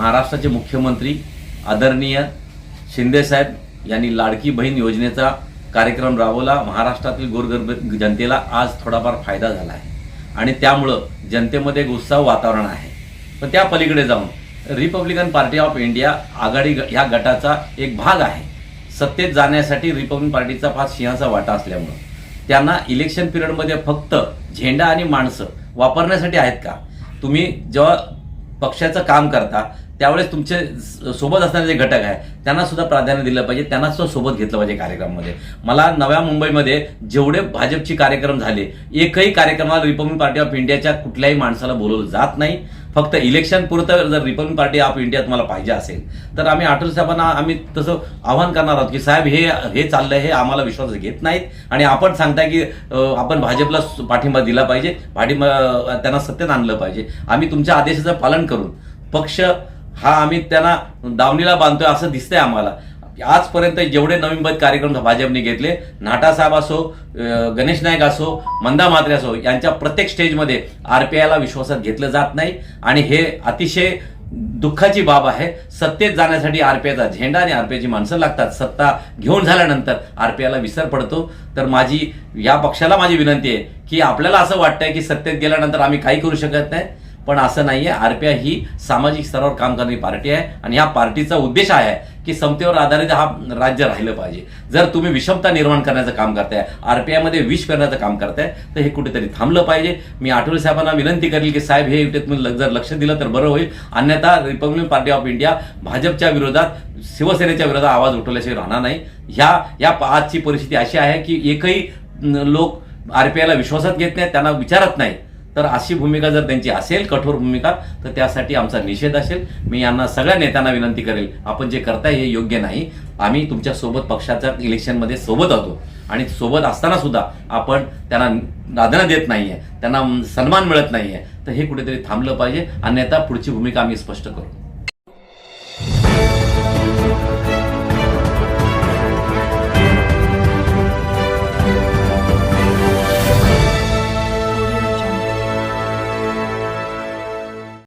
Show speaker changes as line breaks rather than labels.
महाराष्ट्राचे मुख्यमंत्री आदरणीय शिंदेसाहेब यांनी लाडकी बहीण योजनेचा कार्यक्रम राबवला. महाराष्ट्रातील गोरगरीब जनतेला आज थोडाफार फायदा झाला आहे. आणि त्यामुळं जनतेमध्ये एक उत्साह वातावरण आहे. पण त्या पलीकडे जाऊन रिपब्लिकन पार्टी ऑफ इंडिया आघाडी ग- ह्या गटाचा एक भाग आहे. सत्तेत जाण्यासाठी रिपब्लिकन पार्टीचा फार सिंहाचा वाटा असल्यामुळं. त्यांना इलेक्शन पिरियडमध्ये फक्त झेंडा आणि माणसं वापरण्यासाठी आहेत का? तुम्ही जेव्हा पक्षाचं काम करता त्यावेळेस तुमचे सोबत असणारे जे घटक आहे त्यांना सुद्धा प्राधान्य दिलं पाहिजे त्यांना सुद्धा सोबत घेतलं पाहिजे कार्यक्रमामध्ये. मला नव्या मुंबईमध्ये जेवढे भाजपचे कार्यक्रम झाले एकही कार्यक्रमाला रिपब्लिक पार्टी ऑफ इंडियाच्या कुठल्याही माणसाला बोलवलं जात नाही. फक्त इलेक्शन पुरतं जर रिपब्लिक पार्टी ऑफ इंडिया तुम्हाला पाहिजे असेल तर आम्ही अटल साहेबांना आम्ही तसं आव्हान करणार आहोत की साहेब हे हे चाललं हे आम्हाला विश्वास घेत नाहीत. आणि आपण सांगताय की आपण भाजपला पाठिंबा दिला पाहिजे पाठिंबा त्यांना सत्तेत आणलं पाहिजे. आम्ही तुमच्या आदेशाचं पालन करून पक्ष हा आम्ही त्यांना दावणीला बांधतोय असं दिसतंय आम्हाला. आजपर्यंत जेवढे नवीन पद कार्यक्रम भाजपने घेतले नाटासाहेब असो गणेश नाईक असो मंदा म्हात्रे असो यांच्या प्रत्येक स्टेजमध्ये आर पी आयला विश्वासात घेतलं जात नाही. आणि हे अतिशय दुःखाची बाब आहे. सत्तेत जाण्यासाठी आरपीआयचा झेंडा आणि आरपीआयची माणसं लागतात. सत्ता घेऊन झाल्यानंतर आरपीआयला विसर पडतो. तर माझी या पक्षाला माझी विनंती आहे की आपल्याला असं वाटतंय की सत्तेत गेल्यानंतर आम्ही काही करू शकत नाही. पण असं नाही आहे आरपीआय ही सामाजिक स्तरावर काम करणारी पार्टी आहे आणि ह्या पार्टीचा उद्देश आहे की समतेवर आधारित हा राज्य राहिलं पाहिजे. जर तुम्ही विषमता निर्माण करण्याचं काम करताय आरपीआयमध्ये विष करण्याचं काम करताय तर हे कुठेतरी थांबलं पाहिजे. मी आठवले साहेबांना विनंती करेल की साहेब हे इथे तुम्ही जर लक्ष दिलं तर बरं होईल. अन्यथा रिपब्लिकन पार्टी ऑफ इंडिया भाजपच्या विरोधात शिवसेनेच्या विरोधात आवाज उठवल्याशिवाय राहणार नाही. ह्या या आजची परिस्थिती अशी आहे की एकही लोक आरपीआयला विश्वासात घेत नाहीत त्यांना विचारत नाही तर अशी भूमिका जर त्यांची असेल कठोर भूमिका तर त्यासाठी आमचा निषेध असेल. मी यांना सगळ्या नेत्यांना विनंती करेल आपण जे करताय हे योग्य नाही. आम्ही तुमच्यासोबत पक्षाच्या इलेक्शनमध्ये सोबत होतो आणि सोबत असताना सुद्धा आपण त्यांना प्राधान्य देत नाहीये त्यांना सन्मान मिळत नाहीये. तर हे कुठेतरी थांबलं पाहिजे. अन्यथा पुढची भूमिका आम्ही स्पष्ट करू.